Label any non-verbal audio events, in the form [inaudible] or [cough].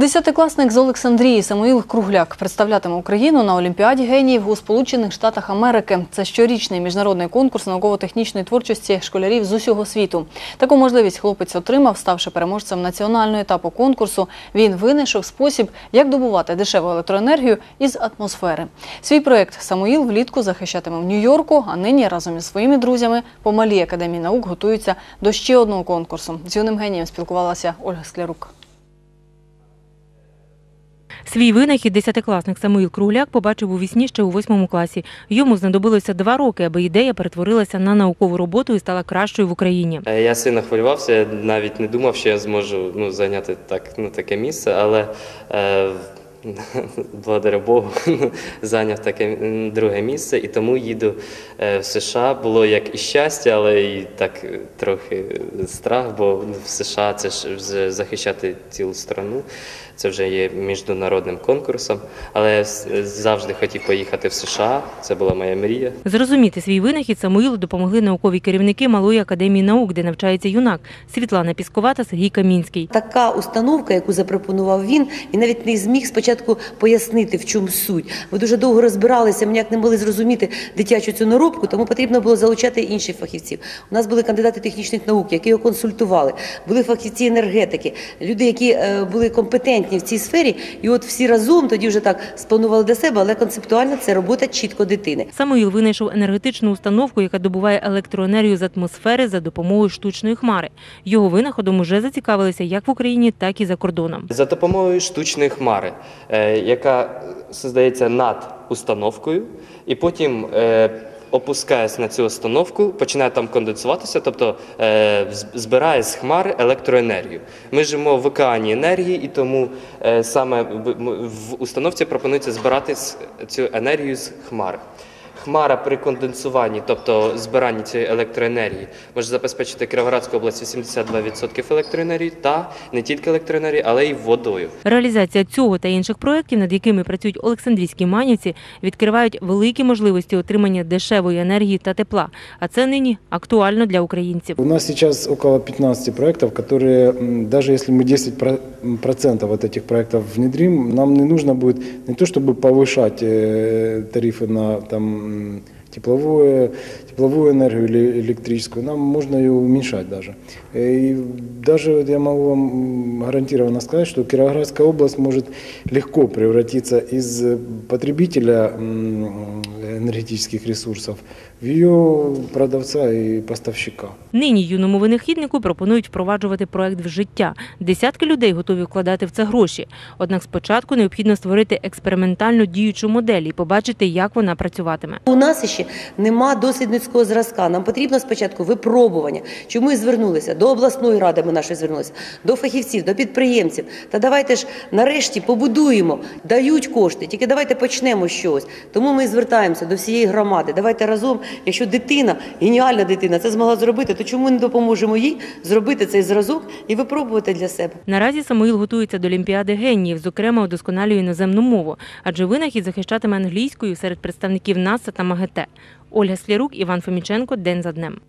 Десятикласник з Олександрії Самуїл Кругляк представлятиме Україну на Олімпіаді геніїв у Сполучених Штатах Америки. Це щорічний міжнародний конкурс науково-технічної творчості школярів з усього світу. Таку можливість хлопець отримав, ставши переможцем національного етапу конкурсу. Він винайшов спосіб, як добувати дешеву електроенергію із атмосфери. Свій проєкт Самуїл влітку захищатиме в Нью-Йорку, а нині разом із своїми друзями по малій академії наук готуються до ще одного конкурсу. З юним генієм спілкувалася Ольга Склярук. Свій винахід десятикласник Самуїл Кругляк побачив у вісні ще у восьмому класі. Йому знадобилося два роки, аби ідея перетворилася на наукову роботу і стала кращою в Україні. Е, Я сильно хвилювався, навіть не думав, що я зможу ну, зайняти так, ну, таке місце, але е, [laughs] благодаря Богу [laughs] зайняв таке друге місце, і тому їду е, в США. Було як і щастя, але і так е, трохи страх, бо в США це ж захищати цілу страну. Це вже є міжнародним конкурсом, але я завжди хотів поїхати в США. Це була моя мрія. Зрозуміти свій винахід Самуїлу допомогли наукові керівники Малої академії наук, де навчається юнак Світлана Піскова та Сергій Камінський. Така установка, яку запропонував він, він навіть не зміг спочатку пояснити, в чому суть. Ми дуже довго розбиралися, ми ніяк не могли зрозуміти дитячу цю наробку, тому потрібно було залучати інших фахівців. У нас були кандидати технічних наук, які його консультували, були фахівці енергетики, люди, які е, були компетентні в цій сфері. І от всі разом тоді вже так спланували для себе, але концептуально це робота чітко дитини. Самуїл винайшов енергетичну установку, яка добуває електроенергію з атмосфери за допомогою штучної хмари. Його винаходом уже зацікавилися як в Україні, так і за кордоном. За допомогою штучної хмари, яка создається над установкою, і потім опускаєсь опускається на цю установку, починає там конденсуватися, тобто е, збирає з хмари електроенергію. Ми живемо в океані енергії, і тому е, саме в, установці пропонується збирати цю енергію з хмари Хмара при конденсуванні, тобто збиранні цієї електроенергії, може забезпечити Кіровоградську область 82% електроенергії та не тільки електроенергії, але й водою. Реалізація цього та інших проєктів, над якими працюють Олександрійські манівці, відкривають великі можливості отримання дешевої енергії та тепла. А це нині актуально для українців. У нас сейчас около 15 проектов, которые, м, даже если мы 10% от этих проектов внедрим, нам не нужно будет не то чтобы повышать э, тарифы на там, um, тепловую, тепловую энергию или электрическую, нам можно ее уменьшать даже. И даже вот я могу вам м, гарантированно сказать, что Кировоградская область может легко превратиться из э, потребителя м, энергетических ресурсов в ее продавца и поставщика. Нині юному винахіднику пропонують впроваджувати проект в життя. Десятки людей готові вкладати в це гроші. Однак спочатку необхідно створити експериментальну діючу модель і побачити, як вона працюватиме. У нас ще нема дослідницького зразка. Нам потрібно спочатку випробування. Чому і звернулися до обласної ради? Ми нашої звернулися до фахівців, до підприємців. Та давайте ж нарешті побудуємо, дають кошти. Тільки давайте почнемо чогось. Тому ми звертаємося до всієї громади. Давайте разом, якщо дитина, геніальна дитина, це змогла зробити, то чому не допоможемо їй зробити цей зразок і випробувати для себе? Наразі Самуїл готується до Олімпіади геніїв, зокрема удосконалює іноземну мову, адже винахід захищатиме англійською серед представників НАСА та МАГАТЕ. Ольга Слірук, Іван Фоміченко. День за днем.